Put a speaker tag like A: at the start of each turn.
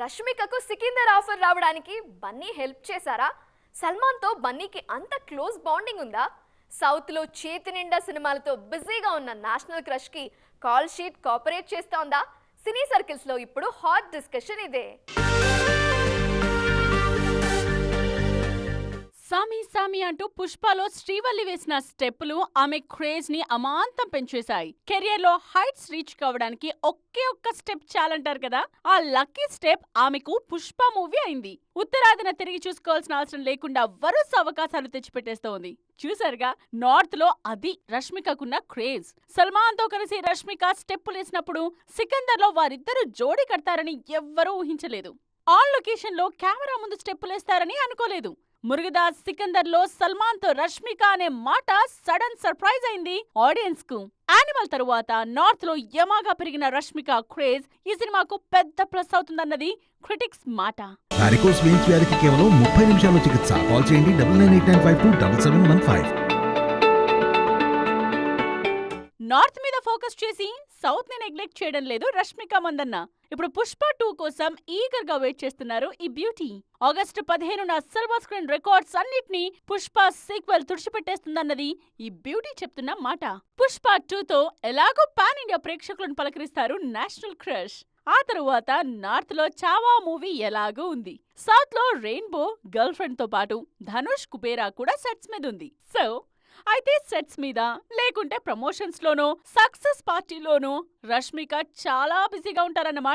A: రష్మికకు Sikandar offer రావడానికి Bunny help చేశారా? సల్మాన్తో బన్నీకి అంత క్లోజ్ బాండింగ్ ఉందా? సౌత్లో చేతి నిండా సినిమాలతో బిజీగా ఉన్న నేషనల్ క్రష్కి కాల్ షీట్ కోఆపరేట్ చేస్తోందా? సినీ సర్కిల్స్లో ఇప్పుడు హాట్ డిస్కషన్ ఇదే.
B: సామి అంటూ పుష్పలో శ్రీవల్లి వేసిన స్టెప్పులు ఆమె క్రేజ్ని అమాంతం పెంచేశాయి. కెరియర్లో హైట్స్ రీచ్ కావడానికి ఒకే ఒక్క స్టెప్ చాలంటారు కదా? ఆ లక్కీ స్టెప్ ఆమెకు పుష్ప మూవీ అయింది. ఉత్తరాదిన తిరిగి చూసుకోవాల్సిన అవసరం లేకుండా వరుస అవకాశాలు తెచ్చిపెట్టేస్తోంది. చూసారుగా నార్త్లో అది రష్మికకున్న క్రేజ్. సల్మాన్తో కలిసి రష్మిక స్టెప్పులు వేసినప్పుడు సికందర్లో వారిద్దరూ జోడి కడతారని ఎవ్వరూ ఊహించలేదు. ఆన్ లొకేషన్లో కెమెరా ముందు స్టెప్పులేస్తారని అనుకోలేదు. మురుగదాస్ సికందర్లో సల్మాన్తో రష్మిక అనే మాట సడన్ సర్ప్రైజ్ అయింది ఆడియన్స్కు యానిమల్ తరువాత నార్త్లో యమాగా పెరిగిన రష్మిక క్రేజ్ ఈ సినిమాకు పెద్ద ప్లస్ అవుతుందన్నది క్రిటిక్స్ మాట.
C: వారికోస్ వెయిన్స్ వ్యాధికి కేవలం ముప్పై నిమిషాల్లో చికిత్స. కాల్ చేయండి double nine eight nine five two double seven one five.
B: North మీద ఫోకస్ చేసి సౌత్ని నెగ్లెక్ట్ చేయడం లేదు. రష్మిక మందన్న. ఇప్పుడు పుష్ప టూ కోసం ఈగర్గా వెయిట్ చేస్తున్నారు ఈ బ్యూటీ. ఆగస్టు పదిహేనున సిల్వర్ స్క్రీన్ రికార్డ్స్ అన్నిటినీ పుష్ప సీక్వెల్ తుడిచిపెట్టేస్తుందన్నది ఈ బ్యూటీ చెప్తున్న మాట. పుష్ప టూతో ఎలాగో పాన్ ఇండియా ప్రేక్షకులను పలకరిస్తారు నేషనల్ క్రష్. ఆ తరువాత నార్త్లో చావా మూవీ ఎలాగో ఉంది. సౌత్లో రెయిన్బో గర్ల్ ఫ్రెండ్తో పాటు ధనుష్ కుబేరా కూడా సెట్స్ మీద ఉంది. సో అయితే సెట్స్ మీద లేకుంటే ప్రమోషన్స్లోనో సక్సెస్ పార్టీలోనో రష్మిక చాలా బిజీగా ఉంటారన్నమాట.